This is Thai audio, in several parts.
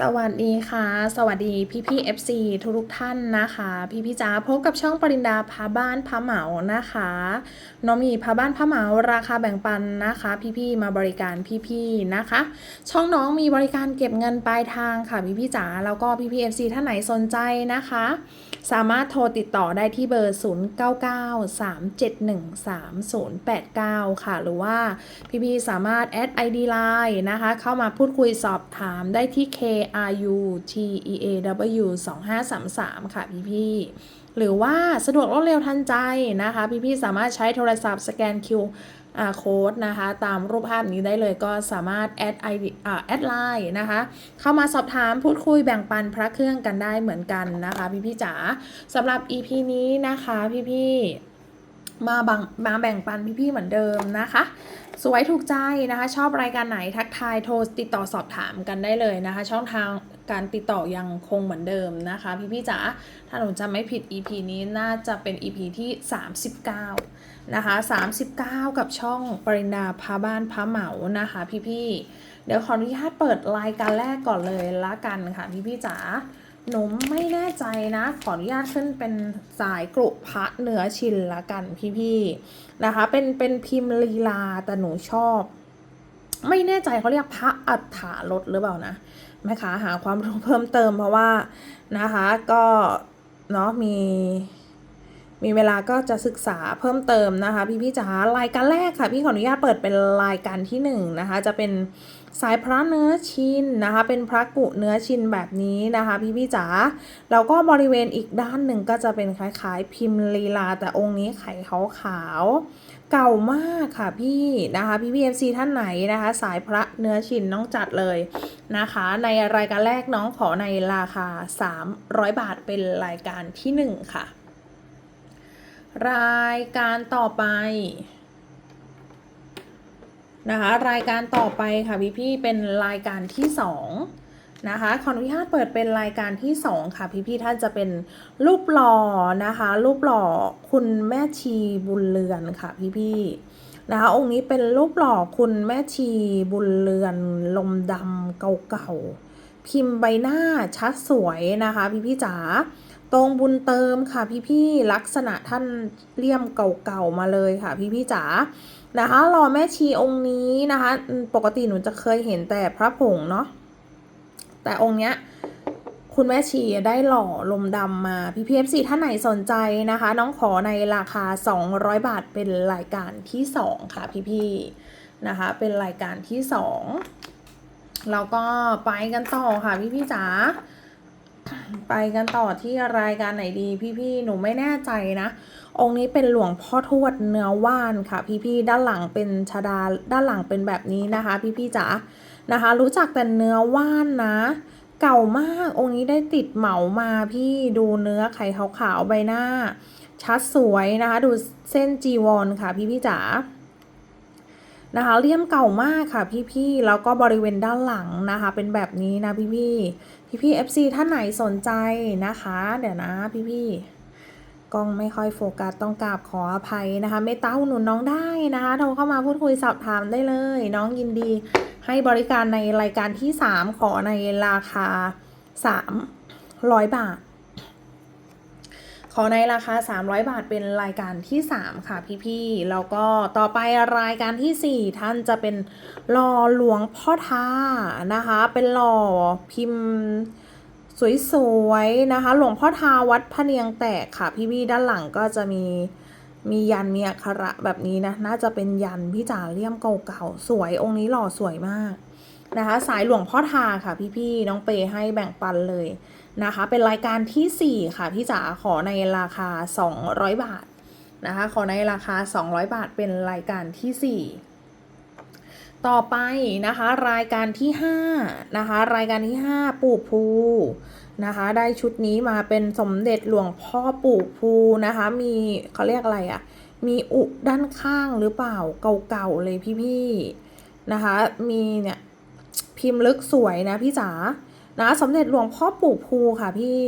สวัสดีค่ะ สวัสดีพี่พี่ FC ทุกทุกท่านนะคะ พี่พี่จ๋าพบกับช่องปรินดาพาบ้านพาเหมานะคะน้องมีพาบ้านพาเหมาราคาแบ่งปันนะคะ พี่พี่มาบริการพี่พี่นะคะ ช่องน้องมีบริการเก็บเงินปลายทางค่ะพี่พี่จ๋าแล้วก็พี่พี่ FC ท่านไหนสนใจนะคะ สามารถโทรติดต่อได้ที่เบอร์ 0993713089 ค่ะ หรือว่าพี่ๆสามารถแอด ID Line นะคะ เข้ามาพูดคุยสอบถามได้ที่เค R U T E A W 2533 ค่ะพี่ๆหรือว่าสะดวกรวดเร็วทันใจนะคะ พี่ๆสามารถใช้โทรศัพท์สแกน Q อ่าโค้ดนะคะ ตามรูปภาพนี้ได้เลยก็สามารถแอดไออ่าแอดไลน์นะคะ เข้ามาสอบถามพูดคุยแบ่งปันพระเครื่องกันได้เหมือนกันนะคะ พี่ๆจ๋าสำหรับ EP นี้นะคะ พี่ๆ มาบังมาแบ่งปันพี่ๆเหมือนเดิมนะคะ สวยถูกใจนะคะ ชอบรายการไหนทักทายโทรติดต่อสอบถามกันได้เลยนะคะ ช่องทางการติดต่อยังคงเหมือนเดิมนะคะ พี่ๆจ๋าถ้าหนูจำไม่ผิด EP นี้น่าจะเป็น EP ที่ 39 นะคะ 39 กับช่องปรินดาพาบ้านพาเหมานะคะ พี่ๆเดี๋ยวขออนุญาตเปิดรายการแรกก่อนเลยละกันค่ะ พี่ๆจ๋า หนูไม่แน่ใจนะ ขออนุญาตขึ้นเป็นสายกรุพระเนื้อชินละกันพี่ๆนะคะ เป็นเป็นพิมพ์ลีลาแต่หนูชอบ ไม่แน่ใจเขาเรียกพระอัฏฐารถหรือเปล่านะแม่ค้าหาความรู้เพิ่มเติมเพราะว่านะคะก็เนาะมีมีเวลาก็จะศึกษาเพิ่มเติมนะคะ พี่พี่ๆจ๋ารายการแรกค่ะ พี่ขออนุญาตเปิดเป็นรายการที่หนึ่งนะคะ จะเป็น สายพระเนื้อชินนะคะ เป็นพระกุเนื้อชินแบบนี้นะคะ พี่พี่จ๋าแล้วก็บริเวณอีกด้านหนึ่งก็จะเป็นคล้ายๆ พิมพ์ลีลา แต่องค์นี้ไข่ขาวๆเก่ามากค่ะพี่นะคะพี่พี่เอฟซีท่านไหนนะคะ สายพระเนื้อชินน้องจัดเลยนะคะ ในรายการแรกน้องขอในราคา 300 บาทเป็นรายการที่หนึ่งค่ะ รายการต่อไป นะคะ รายการต่อไปค่ะพี่พี่เป็นรายการที่สองนะคะขออนุญาตเปิดเป็นรายการที่สองค่ะพี่พี่ท่านจะเป็นรูปหล่อนะคะรูปหล่อคุณแม่ชีบุญเรือนค่ะพี่พี่นะคะองค์นี้เป็นรูปหล่อคุณแม่ชีบุญเรือนลมดำเก่าๆพิมพ์ใบหน้าชัดสวยนะคะ พี่พี่จ๋า ตรงบุญเติมค่ะพี่ๆลักษณะท่านเลี่ยมเก่าๆมาเลยค่ะพี่ๆจ๋านะคะรอแม่ชีองค์นี้นะคะ ปกติหนูจะเคยเห็นแต่พระผงเนาะแต่องค์เนี้ยคุณแม่ชีได้หล่อลมดำมาพี่พีเอฟซีท่านไหนสนใจนะคะ น้องขอในราคา 200 บาทเป็นรายการที่ 2 ค่ะพี่ๆนะคะ เป็นรายการที่ 2 แล้วก็ไปกันต่อค่ะพี่ๆจ๋า ไปกันต่อที่รายการไหนดีพี่ๆ หนูไม่แน่ใจนะ องค์นี้เป็นหลวงพ่อทวดเนื้อว่านค่ะ พี่ๆ ด้านหลังเป็นชดาด้านหลังเป็นแบบนี้นะคะ พี่ๆจ๋านะคะ รู้จักแต่เนื้อว่านนะ เก่ามากองค์นี้ได้ติดเหมามาพี่ดูเนื้อไข่ขาวๆใบหน้า ชัดสวยนะคะ ดูเส้นจีวรค่ะ พี่ๆจ๋า นะคะเลี่ยมเก่ามากค่ะพี่ๆแล้วก็บริเวณด้านหลังนะคะ เป็นแบบนี้นะพี่ๆพี่ๆ FC ท่านไหนสนใจนะคะ เดี๋ยวนะพี่ๆกล้องไม่ค่อยโฟกัสต้องกราบขออภัยนะคะเมตตาหนุนน้องได้นะคะโทรเข้ามาพูดคุยสอบถามได้เลย น้องยินดีให้บริการในรายการที่ 3 ขอในราคา 300 บาท ขอในราคา 300 บาทเป็นรายการที่ 3 ค่ะพี่ๆ แล้วก็ต่อไปรายการทีสี่ 4 ท่านจะเป็นหล่อหลวงพ่อท่านะคะ เป็นหล่อพิมพ์สวยๆนะคะ หลวงพ่อทาวัดพะเนียงแตกค่ะ พี่ๆ ด้านหลังก็จะมีมียันมีอักขระแบบนี้นะ น่าจะเป็นยันพี่จ๋าเลี่ยมเก่าๆ สวยองค์นี้หล่อสวยมากนะคะ สายหลวงพ่อทาค่ะพี่ๆ น้องเปย์ให้แบ่งปันเลย นะคะ เป็นรายการทีสี่ 4 ค่ะพี่จ๋าขอในราคา 200 บาทนะคะ ขอในราคา 200 บาทเป็นรายการทีสี่ 4 ต่อไปนะคะ รายการที่5นะคะ รายการที่ 5 ปู่ภูนะคะ ได้ชุดนี้มาเป็นสมเด็จหลวงพ่อปู่ภูนะคะ มีเขาเรียกอะไรอะ่ะ มีอุด้านข้างหรือเปล่าเก่าๆเลยพี่ๆนะคะ มีเนี่ยพิมพ์ลึกสวยนะพี่จ๋า นะสมเด็จหลวงพ่อปู่ภูค่ะพี่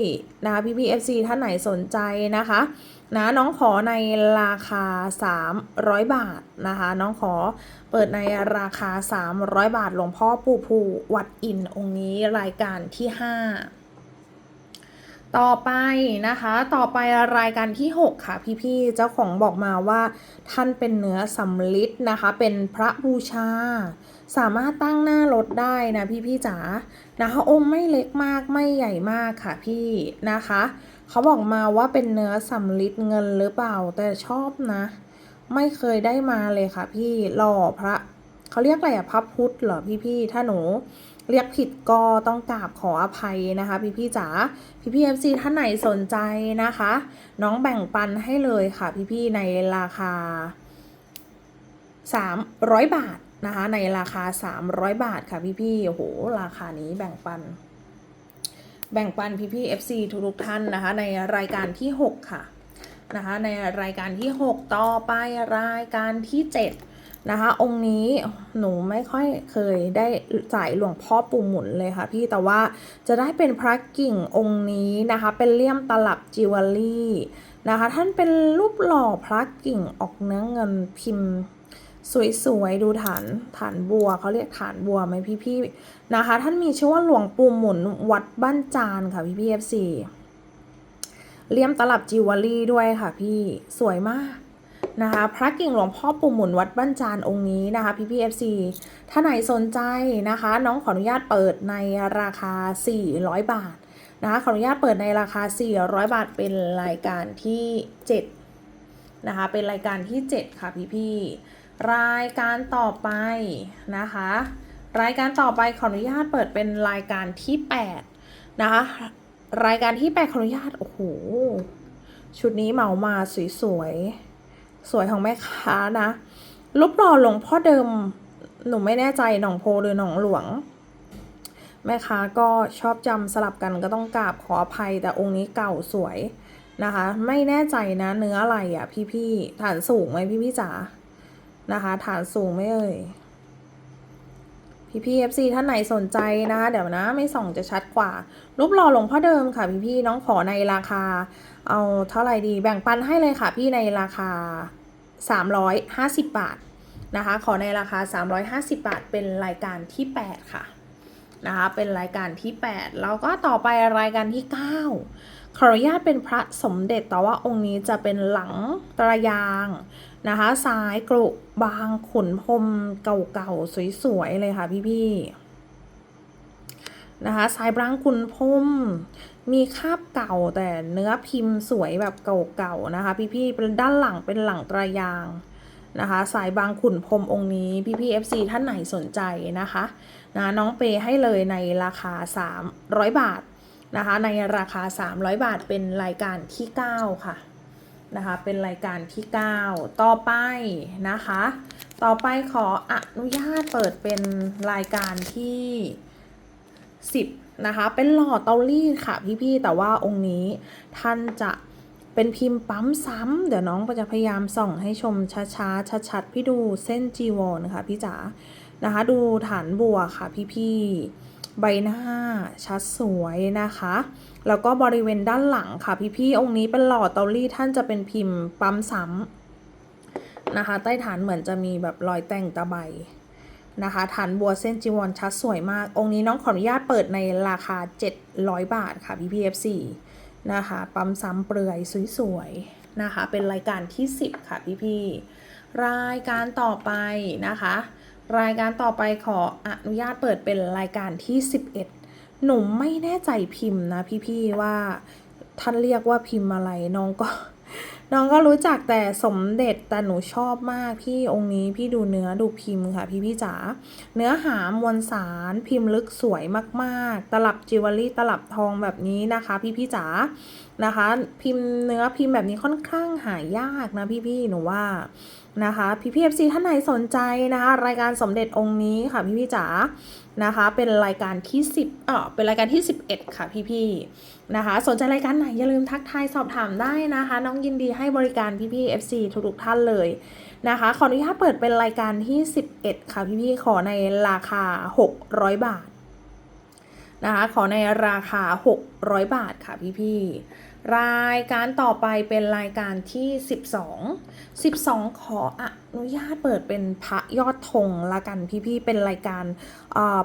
นะพี่พีเอฟซีท่านไหนสนใจนะคะนะน้องขอในราคา 300 บาทนะคะ น้องขอเปิดในราคา 300 บาทหลวงพ่อปู่ภูวัดอินองค์นี้รายการที่ 5 ต่อไปนะคะ ต่อไปรายการที่ 6 ค่ะพี่ๆเจ้าของบอกมาว่าท่านเป็นเนื้อสำลิดนะคะ เป็นพระบูชา สามารถตั้งหน้ารถได้นะพี่ๆจ๋านะคะองค์ไม่เล็กมากไม่ใหญ่มากค่ะพี่นะคะ เขาบอกมาว่าเป็นเนื้อสำลิดเงินหรือเปล่าแต่ชอบนะ ไม่เคยได้มาเลยค่ะ พี่หล่อพระเขาเรียกอะไรอะพระพุทธเหรอพี่ๆถ้าหนูเรียกผิดก็ต้องกราบขออภัยนะคะพี่พี่จ๋าพี่พี่เอฟซีท่านไหนสนใจนะคะ น้องแบ่งปันให้เลยค่ะพี่พี่ในราคา 300 บาท นะคะในราคา 300 บาทค่ะพี่พี่ๆโอ้โห ราคานี้แบ่งปัน แบ่งปันพี่พี่ๆ FC ทุกๆท่านนะคะ ในรายการที่ 6 ค่ะนะคะในรายการที่ 6 ต่อไปรายการที่ 7 นะคะ องค์นี้หนูไม่ค่อยเคยได้จ่ายหลวงพ่อปู่หมุนเลยค่ะพี่แต่ว่าจะได้เป็นพระกิ่งองค์นี้นะคะ เป็นเลี่ยมตลับจิวเวลรี่นะคะ ท่านเป็นรูปหล่อพระกิ่งออกเนื้อเงินพิมพ์ สวยๆ ดูฐานฐานบัวเขาเรียกฐานบัวไหมพี่ๆนะคะ ท่านมีชื่อว่าหลวงปู่หมุนวัดบ้านจานค่ะพี่พี่เอฟซีเลี่ยมตลับจิวเวลรี่ด้วยค่ะพี่สวยมากนะคะพระกิ่งหลวงพ่อปู่หมุนวัดบ้านจานองค์นี้นะคะพี่พี่เอฟซีถ้าไหนสนใจนะคะ น้องขออนุญาตเปิดในราคา 400 บาทนะคะขออนุญาตเปิดในราคา 400 บาทเป็นรายการที่ 7 นะคะเป็นรายการที่ 7 ค่ะพี่ๆ รายการต่อไปนะคะ รายการต่อไปขออนุญาตเปิดเป็นรายการที่8นะคะรายการที่8ขออนุญาตโอ้โหชุดนี้เหมามาสวยๆสวยของแม่ค้านะรูปหล่อหลวงพ่อเดิมหนูไม่แน่ใจหนองโพหรือหนองหลวง แม่ค้าก็ชอบจำสลับกันก็ต้องกราบขออภัยแต่องค์นี้เก่าสวยนะคะ ไม่แน่ใจนะเนื้ออะไรอะพี่ๆฐานสูงไหมพี่ๆจ๋า นะคะ ฐานสูงไม่เอ่ยพี่พี่เอฟซีท่านไหนสนใจนะคะ เดี๋ยวนะไม่ส่องจะชัดกว่า รูปหล่อหลวงพ่อเดิมค่ะ พี่พี่น้องขอในราคา เอาเท่าไหร่ดีแบ่งปันให้เลยค่ะ พี่ในราคา 350 บาทนะคะ ขอในราคา 350 บาท เป็นรายการที่ 8 ค่ะนะคะเป็นรายการที่ 8 แล้วก็ต่อไปรายการที่ 9 ขออนุญาตเป็นพระสมเด็จแต่ว่าองค์นี้จะเป็นหลังตระยาง นะคะสายกรุบางขุนพรมเก่าๆ สวยๆ เลยค่ะพี่ๆนะคะสายบางขุนพรมมีคาบเก่าแต่เนื้อพิมพ์สวยแบบเก่าๆนะคะ พี่ๆเป็นด้านหลังเป็นหลังตระยางนะคะสายบางขุนพรมองค์นี้พี่ๆ FC ท่านไหนสนใจนะคะนะน้องเปให้เลยในราคา 300 บาทนะคะในราคา 300 บาทเป็นรายการที่ 9 ค่ะ นะคะ เป็นรายการที่ 9 ต่อไปนะคะ ต่อไปขออนุญาตเปิดเป็นรายการที่ 10 นะคะ เป็นหล่อเตารีดค่ะพี่ๆ แต่ว่าองค์นี้ท่านจะเป็นพิมพ์ปั๊มซ้ำ เดี๋ยวน้องจะพยายามส่องให้ชมช้าๆ ชัดๆ พี่ดูเส้นจีวรค่ะพี่จ๋า นะคะ ดูฐานบัวค่ะพี่ๆ ใบหน้าชัดสวยนะคะ แล้วก็บริเวณด้านหลังค่ะ พี่ๆองค์นี้เป็นหล่อเตารีดท่านจะเป็นพิมพ์ปั๊มซ้ำนะคะ ใต้ฐานเหมือนจะมีแบบรอยแต่งตะไบนะคะฐานบัวเส้นจีวรชัดสวยมาก องค์นี้น้องขออนุญาตเปิดในราคา 700 บาทค่ะพี่ๆ FC นะคะ ปั๊มซ้ำเปลือยสวยๆนะคะ เป็นรายการที่ 10 ค่ะพี่ๆรายการต่อไปนะคะ รายการต่อไปขออนุญาตเปิดเป็นรายการที่ 11 หนูไม่แน่ใจพิมพ์นะพี่ๆว่าท่านเรียกว่าพิมพ์อะไรน้องก็น้องก็รู้จักแต่สมเด็จแต่หนูชอบมากพี่องค์นี้พี่ดูเนื้อดูพิมพ์ค่ะ พี่พี่จ๋าเนื้อหามวลสารพิมพ์ลึกสวยมากๆ ตลับจิวเวลรี่ตลับทองแบบนี้นะคะ พี่พี่จ๋านะคะ พิมพ์เนื้อพิมพ์แบบนี้ค่อนข้างหายากนะพี่พี่หนูว่านะคะ พี่พี่เอฟซีท่านไหนสนใจนะคะ รายการสมเด็จองค์นี้ค่ะ พี่พี่จ๋า นะคะ เป็นรายการที่ 10เออเป็นรายการที่ 11 ค่ะพี่พี่นะคะ สนใจรายการไหนอย่าลืมทักทายสอบถามได้นะคะ น้องยินดีให้บริการพี่พี่ FC ทุกๆท่านเลยนะคะ ขออนุญาตเปิดเป็นรายการที่ 11 ค่ะพี่พี่ขอในราคา 600 บาทนะคะ ขอในราคา 600 บาทค่ะพี่พี่ รายการต่อไปเป็นรายการที่ 12 12 ขออนุญาตเปิดเป็นพระยอดธงละกันพี่ๆเป็นรายการ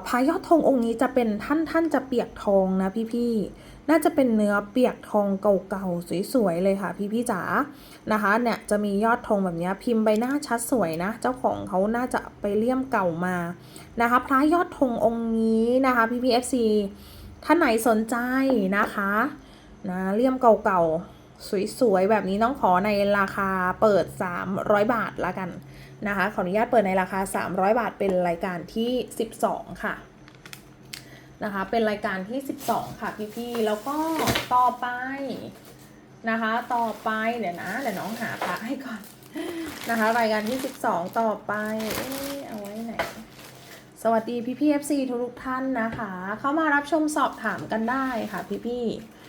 พระยอดธงองค์นี้จะเป็นท่านท่านจะเปียกทองนะพี่ๆน่าจะเป็นเนื้อเปียกทองเก่าๆสวยๆเลยค่ะ พี่ๆจ๋านะคะเนี่ยจะมียอดธงแบบนี้พิมพ์ใบหน้าชัดสวยนะ เจ้าของเขาน่าจะไปเลี่ยมเก่ามานะคะ พระยอดธงองค์นี้นะคะพี่ๆ FC ท่านไหนสนใจนะคะ นะเลี่ยมเก่าๆ สวยๆ แบบนี้ต้องขอในราคาเปิด 300 บาทละกันนะคะ ขออนุญาตเปิดในราคา 300 บาทเป็นรายการที่ 12 ค่ะนะคะเป็นรายการที่ 12 ค่ะ พี่ๆ แล้วก็ต่อไปนะคะ ต่อไปเดี๋ยวนะเดี๋ยวน้องหาพระให้ก่อนนะคะ รายการที่ 12 ต่อไปเอ๊เอาไว้ไหน สวัสดีพี่พี่ๆ FC ทุกทุกๆท่านนะคะ เข้ามารับชมสอบถามกันได้ค่ะพี่พี่ๆ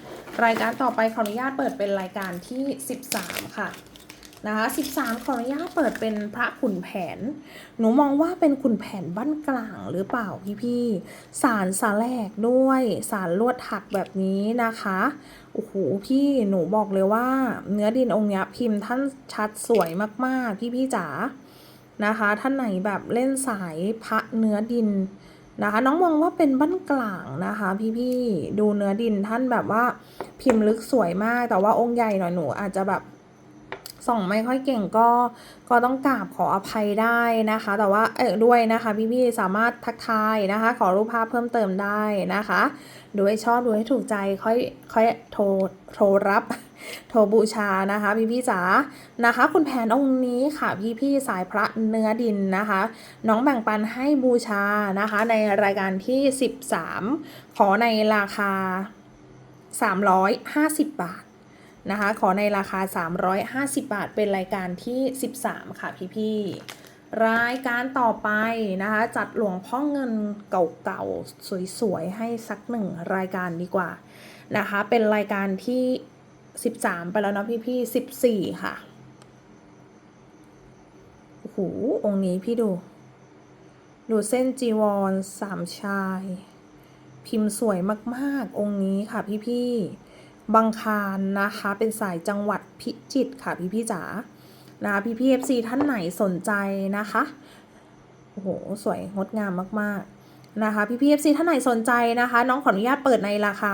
รายการต่อไปขออนุญาตเปิดเป็นรายการที่ 13 ค่ะนะคะ13 ขออนุญาตเปิดเป็นพระขุนแผน หนูมองว่าเป็นขุนแผนบ้านกลางหรือเปล่าพี่พี่สารสาแหลกด้วยสารลวดถักแบบนี้นะคะโอ้โหพี่หนูบอกเลยว่า เนื้อดินองค์นี้พิมพ์ท่านชัดสวยมากๆ พี่พี่จ๋านะคะ ท่านไหนแบบเล่นสายพระเนื้อดิน นะคะ น้องมองว่าเป็นบ้านกลางนะคะ พี่ๆดูเนื้อดินท่านแบบว่าพิมพ์ลึกสวยมาก แต่ว่าองค์ใหญ่หน่อยหนูอาจจะแบบส่องไม่ค่อยเก่งก็ก็ต้องกราบขออภัยได้นะคะ แต่ว่าเออด้วยนะคะ พี่ๆสามารถทักทายนะคะ ขอรูปภาพเพิ่มเติมได้นะคะ ดูให้ชอบดูให้ถูกใจค่อยค่อยโทรโทรรับ โทบูชานะคะ พี่พี่จ๋านะคะ คุณแผนองค์นี้ค่ะ พี่พี่สายพระเนื้อดินนะคะ น้องแบ่งปันให้บูชานะคะ ในรายการที่ 13 ขอในราคา 350 บาทนะคะ ขอในราคา 350 บาท เป็นรายการที่ 13 ค่ะพี่พี่รายการต่อไปนะคะ จัดหลวงพ่อเงินเก่าๆ สวยๆ ให้สักหนึ่งรายการดีกว่านะคะ เป็นรายการที่ 13 ไปแล้วเนาะพี่พี่ๆ14ค่ะ โอ้โห องค์นี้พี่ดู ดูเส้นจีวรสามชาย พิมพ์สวยมากๆ องค์นี้ค่ะพี่ๆบางคารนะคะ เป็นสายจังหวัดพิจิตรค่ะพี่ๆจ๋า นะคะพี่พี่ FC ท่านไหนสนใจนะคะ โอ้โห สวยงดงามมากๆนะคะพี่พี่ FC ท่านไหนสนใจนะคะ น้องขออนุญาตเปิดในราคา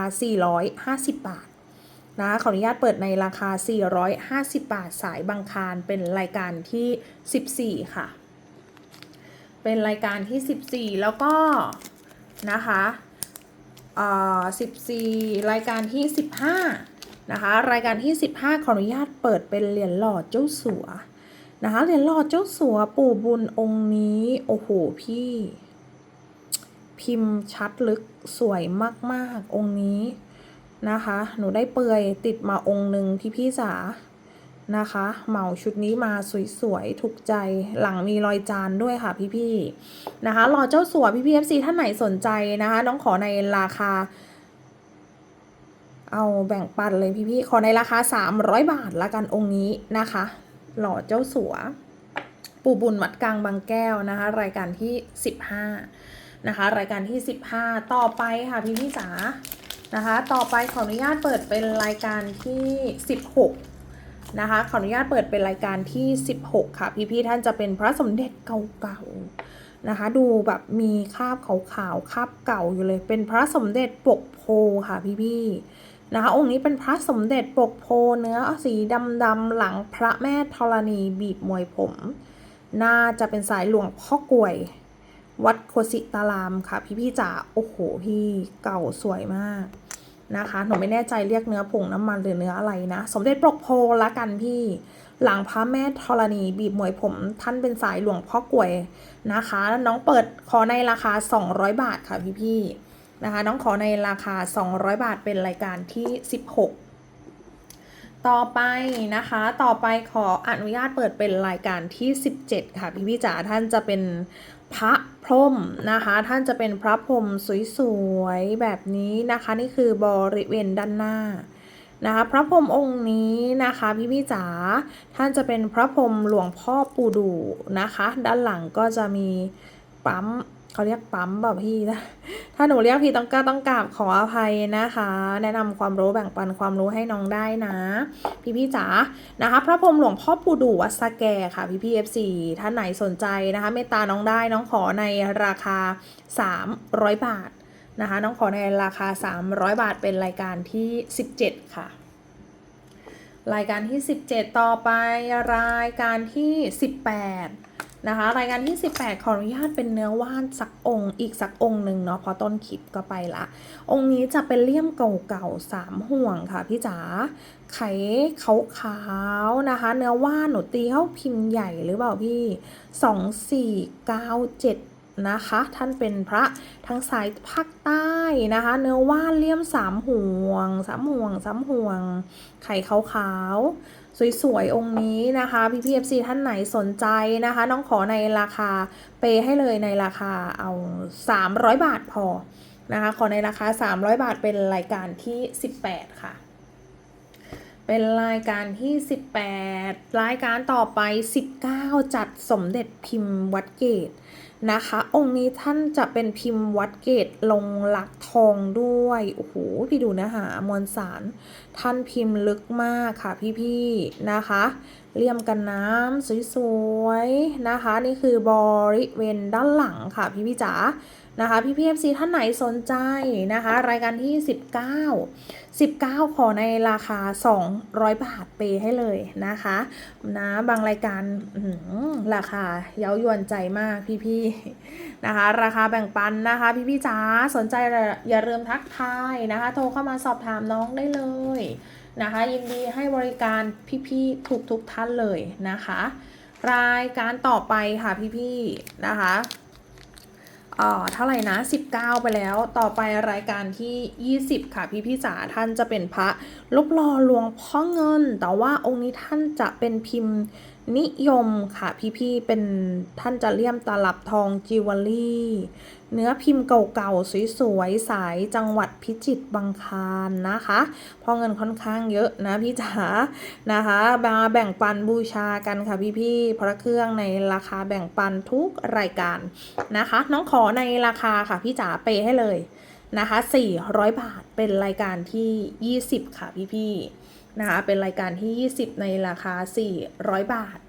450 บาท นะขออนุญาตเปิดในราคา 450 บาทสายบางคารเป็นรายการที่ 14 ค่ะ เป็นรายการที่ 14 แล้วก็นะคะเอ่อ14 รายการที่ 15 นะคะ รายการที่ 15 ขออนุญาตเปิดเป็นเหรียญหล่อเจ้าสัวนะคะเหรียญหล่อเจ้าสัวปู่บุญองค์นี้โอ้โหพี่ พิมพ์ชัดลึกสวยมาก ๆ องค์นี้ นะคะ หนูได้เปลือยติดมาองค์หนึ่งพี่พี่จ๋านะคะ เหมาชุดนี้มาสวยๆ ถูกใจหลังมีรอยจานด้วยค่ะพี่ๆนะคะรอเจ้าสัวพี่พี่ FC ท่านไหนสนใจนะคะน้องขอในราคา เอาแบ่งปันเลยพี่ๆขอในราคา 300 บาทละกันองค์นี้นะคะ หล่อเจ้าสัว ปู่บุญวัดกลางบางแก้วนะคะ รายการที่ 15 นะคะ รายการที่ 15 ต่อไปค่ะพี่พี่จ๋า นะคะ ต่อไปขออนุญาตเปิดเป็นรายการที่ 16 นะคะ ขออนุญาตเปิดเป็นรายการที่ 16 ค่ะ พี่ๆท่านจะเป็นพระสมเด็จเก่าๆนะคะ ดูแบบมีคราบขาวๆคราบเก่าอยู่เลย เป็นพระสมเด็จปกโพค่ะ พี่ๆนะคะ องค์นี้เป็นพระสมเด็จปกโพเนื้อสีดำๆหลังพระแม่ธรณีบีบมวยผม น่าจะเป็นสายหลวงพ่อกลวย วัดโคสิตารามค่ะ พี่ๆจ๋าโอ้โหพี่เก่าสวยมากนะคะหนูไม่แน่ใจเรียกเนื้อผงน้ำมันหรือเนื้ออะไรนะ สมเด็จปรกโพละกันพี่ หลังพระแม่ธรณีบีบมวยผมท่านเป็นสายหลวงพ่อกวยนะคะ น้องเปิดขอในราคา 200 บาทค่ะพี่ๆนะคะ น้องขอในราคา 200 บาทเป็นรายการที่ 16 ต่อไปนะคะ ต่อไปขออนุญาตเปิดเป็นรายการที่ 17 ค่ะพี่พี่จ๋าท่านจะเป็น พระพรมนะคะ ท่านจะเป็นพระพรมสวยๆแบบนี้นะคะ นี่คือบริเวณด้านหน้านะคะ พระพรมองค์นี้นะคะพี่พี่จ๋าท่านจะเป็นพระพรมหลวงพ่อปูดูนะคะ ด้านหลังก็จะมีปั๊ม เขาเรียกปั๊มแบบพี่นะถ้าหนูเรียกพี่ต้องก็ต้องกราบขออภัยนะคะ แนะนำความรู้แบ่งปันความรู้ให้น้องได้นะ พี่พี่ๆจ๋านะคะพระพรหมหลวงพ่อปู่ดูวัดสแกค่ะพี่พี่เอฟซีท่านไหนสนใจนะคะเมตตาน้องได้น้องขอในราคา 300 บาทนะคะน้องขอในราคา 300 บาทเป็นรายการที่ 17 ค่ะ รายการที่ 17 ต่อไปรายการที่ 18 นะคะ รายการที่ 18 ขออนุญาตเป็นเนื้อว่านสักองค์อีกสักองค์หนึ่งเนาะเพอต้นคลิปก็ไปละ องค์นี้จะเป็นเลี่ยมเก่าๆสามห่วงค่ะพี่จ๋าไขขาวๆนะคะ เนื้อว่านหนูตีเข้าพิมพ์ใหญ่หรือเปล่าพี่ 2497นะคะ ท่านเป็นพระทางสายภาคใต้นะคะ เนื้อว่านเลี่ยมสามห่วงสามห่วงสามห่วง ไข่ขาวๆ สวยๆ องค์นี้นะคะพี่พีเอฟซีท่านไหนสนใจนะคะ น้องขอในราคาเปให้เลยในราคาเอา 300 บาทพอนะคะ ขอในราคา 300 บาทเป็นรายการที่ 18 ค่ะ เป็นรายการที่ 18 รายการต่อไป 19 จัดสมเด็จพิมพ์วัดเกต นะคะ องค์นี้ท่านจะเป็นพิมพ์วัดเกตลงหลักทองด้วย โอ้โห พี่ดูนะคะมวลสาร ท่านพิมพ์ลึกมากค่ะพี่ๆนะคะ เลี่ยมกันน้ำสวยๆนะคะ นี่คือบริเวณด้านหลังค่ะพี่พี่ๆจ๋า นะคะพี่พีเอฟซีท่านไหนสนใจนะคะ รายการที่ 19 19 ขอในราคา 200 บาทเปย์ให้เลยนะคะนะบางรายการราคาเย้ายวนใจมากพี่ๆนะคะ ราคาแบ่งปันนะคะพี่พี่ๆจ๋าสนใจอย่าลืมทักทายนะคะ โทรเข้ามาสอบถามน้องได้เลยนะคะ ยินดีให้บริการพี่ๆทุกทุกท่านเลยนะคะ รายการต่อไปค่ะพี่ๆนะคะ เอ่อเท่าไหร่นะ 19 ไปแล้วต่อไปรายการที่ 20 ค่ะพี่ๆจ๋าท่านจะเป็นพระลบลอหลวงพ่อเงิน แต่ว่าองค์นี้ท่านจะเป็นพิมพ์ นิยมค่ะพี่ๆเป็นท่านจะเลี่ยมตลับทองจิวเวลรี่ เนื้อพิมพ์เก่าๆ สวยๆ สายจังหวัดพิจิตรบางคานนะคะพราะเงินค่อนข้างเยอะนะพี่จ๋านะคะมาแบ่งปันบูชากันค่ะพี่ๆพระเครื่องในราคาแบ่งปันทุกรายการนะคะ น้องขอในราคาค่ะพี่จ๋าเปย์ให้เลยนะคะ400 บาทเป็นรายการที่ 20 ค่ะพี่ๆ นะคะเป็นรายการที่ 20 ในราคา 400 บาท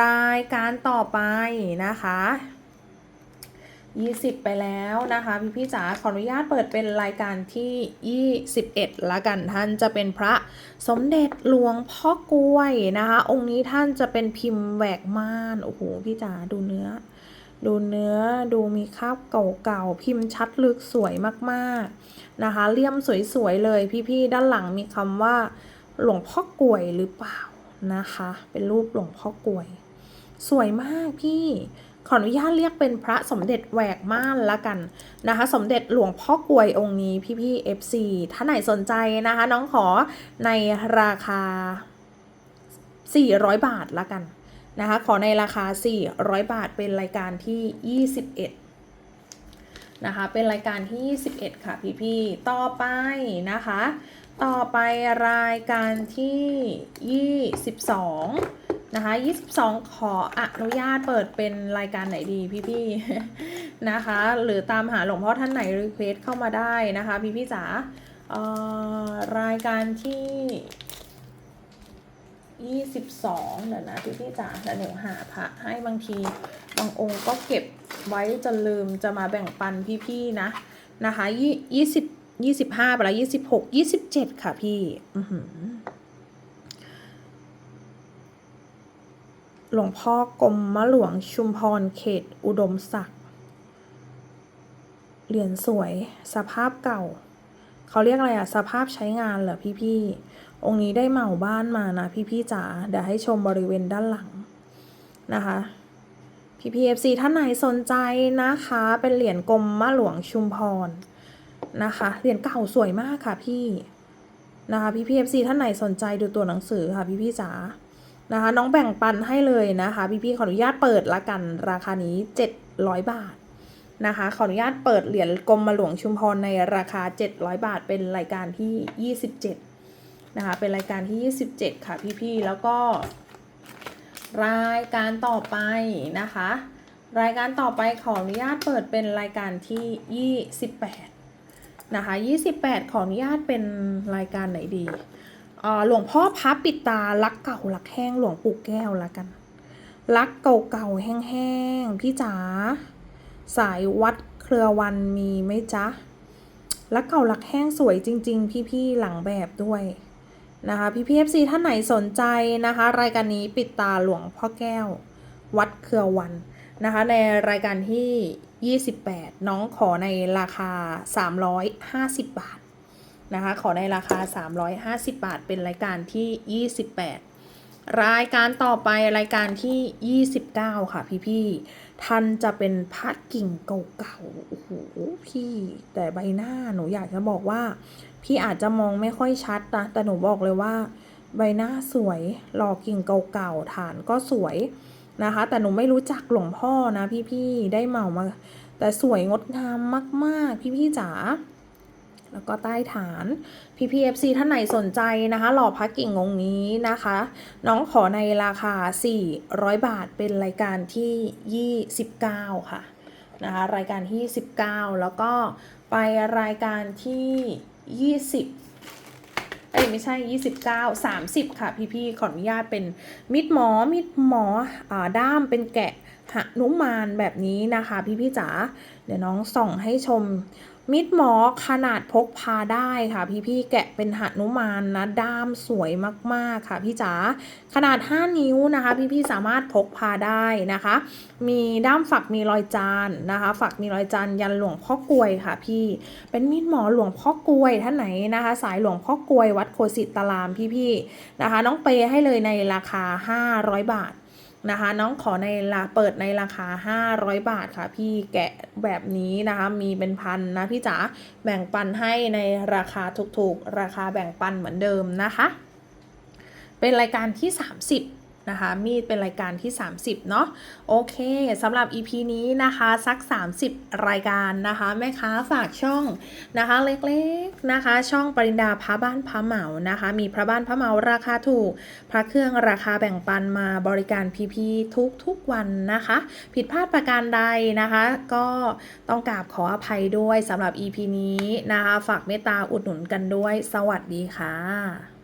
รายการต่อไปนะคะ 20 ไปแล้วนะคะพี่พี่จ๋าขออนุญาตเปิดเป็นรายการที่ 21 ละกันท่านจะเป็นพระสมเด็จหลวงพ่อกล้วยนะคะ องค์นี้ท่านจะเป็นพิมพ์แหวกม่านโอ้โหพี่จ๋าดูเนื้อ ดูเนื้อดูมีคราบเก่าๆพิมพ์ชัดลึกสวยมากๆนะคะเลี่ยมสวยๆเลยพี่ๆด้านหลังมีคำว่า หลวงพ่อกลวยหรือเปล่านะคะ เป็นรูปหลวงพ่อกลวย สวยมากพี่ขออนุญาตเรียกเป็นพระสมเด็จแหวกม่านละกันนะคะ สมเด็จหลวงพ่อกลวยองค์นี้พี่พี่ๆ FC ถ้าไหนสนใจนะคะ น้องขอในราคา 400 บาทละกันนะคะ ขอในราคา 400 บาทเป็นรายการที่ 21 นะคะ เป็นรายการที่ 21 ค่ะพี่พี่ต่อไปนะคะ ต่อไปรายการที่ 22 นะคะ 22 ขออนุญาตเปิดเป็นรายการไหนดีพี่ๆนะคะ หรือตามหาหลวงพ่อท่านไหนรีเควสเข้ามาได้นะคะ พี่ๆจ๋าอ่อรายการที่ 22 เดี๋ยวนะพี่ๆจ๋าเดี๋ยวหาพระให้บางที บางองค์ก็เก็บไว้จนลืมจะมาแบ่งปันพี่ๆนะนะคะยี่ยี่สิบ ยี่สิบห้าไปแล้วยี่สิบหกยี่สิบเจ็ดค่ะพี่หลวงพ่อกรมมะหลวงชุมพรเขตอุดมศักดิ์เหรียญสวยสภาพเก่า เขาเรียกอะไรอะสภาพใช้งานเหรอพี่ๆองค์นี้ได้เหมาบ้านมานะพี่ๆจ๋าเดี๋ยวให้ชมบริเวณด้านหลังนะคะพี่พีเอฟซีท่านไหนสนใจนะคะ เป็นเหรียญกรมมะหลวงชุมพร นะคะเหรียญเก่าสวยมากค่ะพี่นะคะพี่พีเอฟซีท่านไหนสนใจดูตัวหนังสือค่ะพี่พี่จ๋านะคะน้องแบ่งปันให้เลยนะคะพี่พี่ขออนุญาตเปิดละกันราคานี้ 700 บาทนะคะขออนุญาตเปิดเหรียญกรมหลวงชุมพรในราคา 700 บาท เป็นรายการที่ 27นะคะเป็นรายการที่ 27 ค่ะพี่ๆแล้วก็ รายการต่อไปนะคะ รายการต่อไปขออนุญาตเปิดเป็นรายการที่ 28 นะคะ28 ขออนุญาตเป็นรายการไหนดีอ่อหลวงพ่อพับปิดตารักเก่ารักแห้งหลวงปู่แก้วละกัน รักเก่าๆแห้งๆพี่จ๋าสายวัดเครือวันมีไหมจ๊ะรักเก่ารักแห้งสวยจริง ๆ พี่ๆหลังแบบด้วยนะคะพี่พีเอฟซีท่านไหนสนใจนะคะ รายการนี้ปิดตาหลวงพ่อแก้ว วัดเครือวัน นะคะ ในรายการที่ 28 น้องขอในราคา 350 บาทนะคะ ขอในราคา 350 บาท เป็นรายการที่ 28 รายการต่อไปรายการที่ 29 ค่ะ พี่ๆท่านจะเป็นพัดกิ่งเก่าๆ โอ้โห พี่ แต่ใบหน้าหนูอยากจะบอกว่า พี่อาจจะมองไม่ค่อยชัดนะ แต่หนูบอกเลยว่า ใบหน้าสวย หล่อกิ่งเก่าๆ ฐานก็สวย นะคะ แต่หนูไม่รู้จักหลวงพ่อนะพี่ๆได้เหมามา แต่สวยงดงามมากๆ พี่ๆจ๋าแล้วก็ใต้ฐาน PPFC ท่านไหนสนใจนะคะ หล่อพักกิ่งองค์นี้นะคะ น้องขอในราคา 400 บาทเป็นรายการที่ 29 ค่ะนะคะรายการที่ 19 แล้วก็ไปรายการที่ 20 เอ้ยไม่ใช่ 29 30 ค่ะพี่ๆขออนุญาตเป็นมิดหมอมิดหมออ่าด้ามเป็นแกะหนุมานแบบนี้นะคะ พี่ๆจ๋าเดี๋ยวน้องส่องให้ชม มิดหมอขนาดพกพาได้ค่ะ พี่ๆแกะเป็นหนุมานนะด้ามสวยมากๆค่ะพี่จ๋าขนาด 5 นิ้วนะคะ พี่ๆสามารถพกพาได้นะคะ มีด้ามฝักมีรอยจานนะคะ ฝักมีรอยจานยันหลวงพ่อกลวยค่ะ พี่เป็นมีดหมอหลวงพ่อกลวยท่านไหนนะคะ สายหลวงพ่อกลวยวัดโคสิตารามพี่ๆนะคะ น้องเปย์ให้เลยในราคา 500 บาทนะคะ น้องขอในราเปิดในราคา 500 บาทค่ะ พี่แกะแบบนี้นะคะ มีเป็นพันนะพี่จ๋าแบ่งปันให้ในราคาถูกๆ ราคาแบ่งปันเหมือนเดิมนะคะ เป็นรายการที่ 30 นะคะ มีดเป็นรายการที่ 30 เนาะโอเคสำหรับ EP นี้นะคะสัก 30 รายการนะคะแม่ค้าฝากช่องนะคะเล็กๆนะคะ ช่องปรินดาพระบ้านพระเหมานะคะ มีพระบ้านพระเหมาราคาถูก พระเครื่องราคาแบ่งปันมาบริการพีๆทุกทุกๆวันนะคะ ผิดพลาดประการใดนะคะ ก็ต้องกราบขออภัยด้วยสำหรับ EP นี้นะคะ ฝากเมตตาอุดหนุนกันด้วย สวัสดีค่ะ